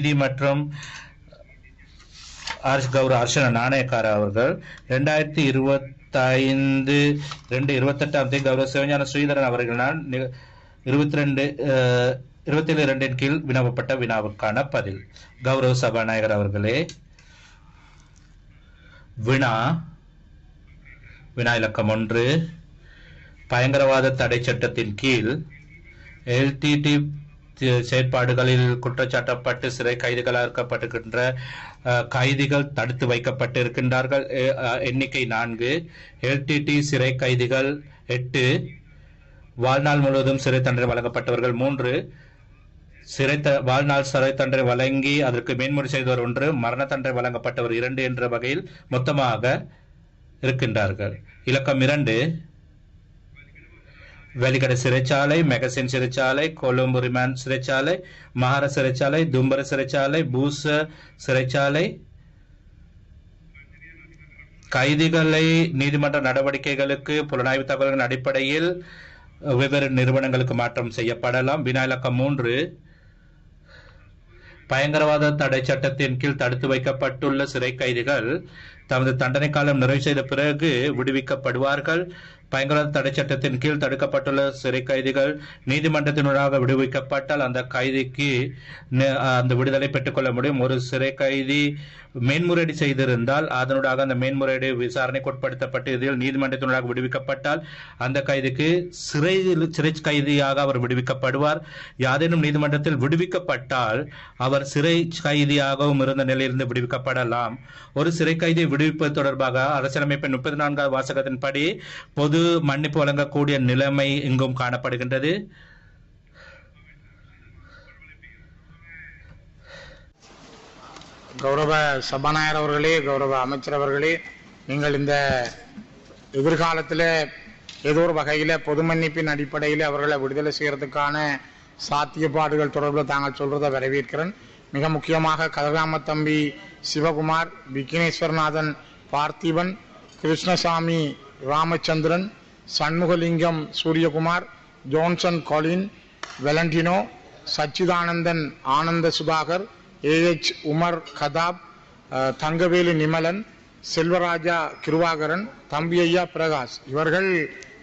நீதி மற்றும் ஆர்ஷ் கௌரவ அர்ச்சன நாணயக்கார அவர்கள் ரெண்டாயிரத்தி இருபத்தைந்து ரெண்டு இருபத்தெட்டாம் தேதி கௌரவ சிவஞான ஸ்ரீதரன் அவர்களால் இருபத்தி ரெண்டு இருபத்தி ஏழு ரெண்டின் கீழ் வினவப்பட்ட வினாவுக்கான பதில். கௌரவ சபாநாயகர் அவர்களே வினா வினா இலக்கம் ஒன்று. பயங்கரவாத தடை சட்டத்தின் கீழ் எல்டிடி செயற்பாடுகளில் குற்றச்சாட்டப்பட்டு சிறை கைதுகளாக்கப்பட்டிருக்கின்ற கைதிகள் தடுத்து வைக்கப்பட்டு இருக்கின்றார்கள் எண்ணிக்கை நான்கு. எல்டிடி சிறை கைதிகள் எட்டு. வாழ்நாள் முழுவதும் சிறை தண்டனை வழங்கப்பட்டவர்கள் மூன்று. சிறை த- வாழ்நாள் சிறை தண்டனை வழங்கி அதற்கு மேன்முறை செய்தவர் ஒன்று. மரண தண்டனை வழங்கப்பட்டவர் இரண்டு என்ற வகையில் மொத்தமாக இருக்கின்றார்கள். இலக்கம் இரண்டு. வெலிகடை சிறைச்சாலை மெகசின் சிறைச்சாலை கொழும்பு ரிமாண்ட் சிறைச்சாலை மகார சிறைச்சாலை தும்பர சிறைச்சாலை பூச சிறைச்சாலை. கைதிகளை நீதிமன்ற நடவடிக்கைகளுக்கு புலனாய்வு தகவல்களின் அடிப்படையில் வெவ்வேறு நிறுவனங்களுக்கு மாற்றம் செய்யப்படலாம். வினா இலக்கம் மூன்று. பயங்கரவாத தடை சட்டத்தின் கீழ் தடுத்து வைக்கப்பட்டுள்ள சிறை கைதிகள் தமது தண்டனை காலம் நிறைவு செய்த பிறகு விடுவிக்கப்படுவார்கள். பயங்கரவாத தடை சட்டத்தின் கீழ் தடுக்கப்பட்டுள்ள சிறை கைதிகள் நீதிமன்றத்தினூடாக விடுவிக்கப்பட்டால் அந்த கைதிக்கு அந்த விடுதலை பெற்றுக்கொள்ள முடியும். ஒரு சிறை கைதி மேன்முறையீடு செய்திருந்தால் அதனூடாக அந்த மேன்முறையீடு விசாரணைக்கு உட்படுத்தப்பட்டு இதில் நீதிமன்றத்தினூடாக விடுவிக்கப்பட்டால் அந்த கைதிக்கு சிறை சிறை கைதியாக அவர் விடுவிக்கப்படுவார். யாதேனும் நீதிமன்றத்தில் விடுவிக்கப்பட்டால் அவர் சிறை கைதியாகவும் இருந்த நிலையிலிருந்து விடுவிக்கப்படலாம். ஒரு சிறை கைதியை விடுவிப்பது தொடர்பாக அரசியலமைப்பின் முப்பத்தி நான்காவது வாசகத்தின்படி பொது மன்னிப்பு வழங்கக்கூடிய நிலைமை இங்கும் காணப்படுகின்றது. கௌரவ சபாநாயகர் அவர்களே கௌரவ அமைச்சர் அவர்களே நீங்கள் இந்த எதிர்காலத்தில் ஏதோ ஒரு வகையில் பொது மன்னிப்பின் அடிப்படையில் அவர்களை விடுதலை செய்கிறதுக்கான சாத்தியப்பாடுகள் தொடர்பில் தாங்கள் சொல்றதை வரவேற்கிறேன். மிக முக்கியமாக கதராம தம்பி Sivakumar Vigneswaranathan Parthiban Krishnasamy Ramachandran Shanmugalingam Suriyakumar Johnson Colin Valentino Sachithanandan Anantha Sudhakar AH Umar Khattab Thangavelu Nimalan Selvaraja Kiruvakaran தம்பி ஐயா பிரகாஷ். இவர்கள்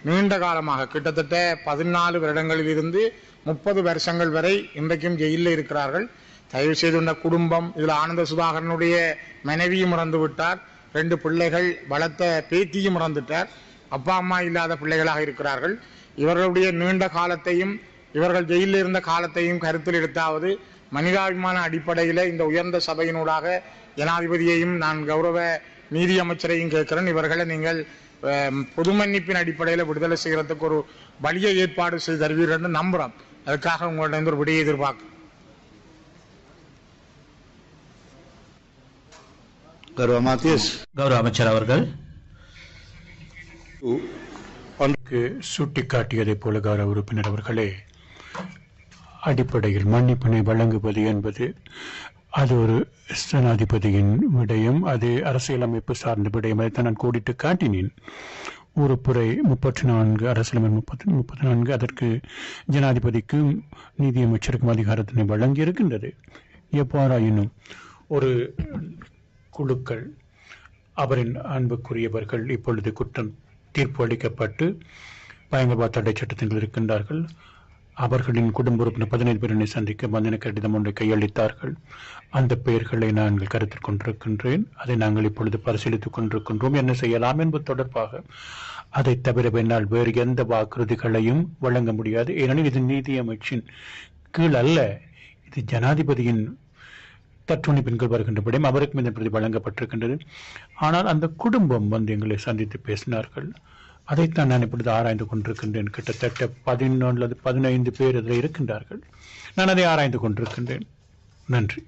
நீண்ட காலமாக கிட்டத்தட்ட பதினாலு வருடங்களில் இருந்து முப்பது வருஷங்கள் வரை இன்றைக்கும் ஜெயிலில் இருக்கிறார்கள். தயவு செய்து குடும்பம் இதில் ஆனந்த சுதாகரனுடைய மனைவியும் இறந்து விட்டார். ரெண்டு பிள்ளைகள் வளர்த்த பேத்தியும் இறந்துட்டார். அப்பா அம்மா இல்லாத பிள்ளைகளாக இருக்கிறார்கள். இவர்களுடைய நீண்ட காலத்தையும் இவர்கள் ஜெயிலில் இருந்த காலத்தையும் கருத்தில் எடுத்தாவது மனிதாபிமான அடிப்படையில இந்த உயர்ந்த சபையினூடாக ஜனாதிபதியையும் நான் கௌரவ நீதி அமைச்சரையும் கேட்கிறேன். இவர்களை நீங்கள் பொது மன்னிப்பின் அடிப்படையில் விடுதலை செய்கிறதுக்கு ஒரு வலிய ஏற்பாடு செய்து தருவீர்கள் நம்புறோம். அதுக்காக உங்கள்ட்ட ஒரு விடையை எதிர்பார்க்க. கௌரவ அமைச்சர் அவர்கள். சுட்டிக்காட்டியதை போல கௌரவ உறுப்பினர் அவர்களே அடிப்படையில் மன்னிப்பினை வழங்குவது என்பது அது ஒரு ஜனாதிபதியின் விடயம். அது அரசியலமைப்பு சார்ந்த விடயம். அதைத்தான் நான் கோடிட்டு காட்டினேன். உறுப்புரை முப்பத்தி நான்கு அரசியலமைப்பு முப்பத்தி முப்பத்தி நான்கு அதற்கு ஜனாதிபதிக்கும் நீதியமைச்சருக்கும் அதிகாரத்தினை வழங்கியிருக்கின்றது. எவ்வாறாயினும் ஒரு குழுக்கள் அவரின் அன்புக்குரியவர்கள் இப்பொழுது குற்றம் தீர்ப்பு அளிக்கப்பட்டு பயங்கரவாத தடை சட்டத்தில் இருக்கின்றார்கள். அவர்களின் குடும்ப உறுப்பினர் பதினைந்து பேரனை சந்திக்க வந்தன கடிதம் ஒன்றை கையளித்தார்கள். அந்த பெயர்களை நாங்கள் கருத்தில் கொண்டிருக்கின்றேன். அதை நாங்கள் இப்பொழுது பரிசீலித்துக் கொண்டிருக்கின்றோம். என்ன செய்யலாம் என்பது தொடர்பாக அதை தவிர என்னால் வேறு எந்த வாக்குறுதிகளையும் வழங்க முடியாது. ஏனெனில் இது நீதி அமைச்சின் கீழ் அல்ல. இது ஜனாதிபதியின் தற்றுணி பெண்கள் வருகின்றபடியும் அவருக்கும் இந்த பிரதி வழங்கப்பட்டிருக்கின்றது ஆனால் அந்த குடும்பம் வந்து எங்களை சந்தித்து பேசினார்கள். அதைத்தான் நான் இப்பொழுது ஆராய்ந்து கொண்டிருக்கின்றேன். கிட்டத்தட்ட பதினொன்று அல்லது பதினைந்து பேர் இதில் இருக்கின்றார்கள். நான் அதை ஆராய்ந்து கொண்டிருக்கின்றேன். நன்றி.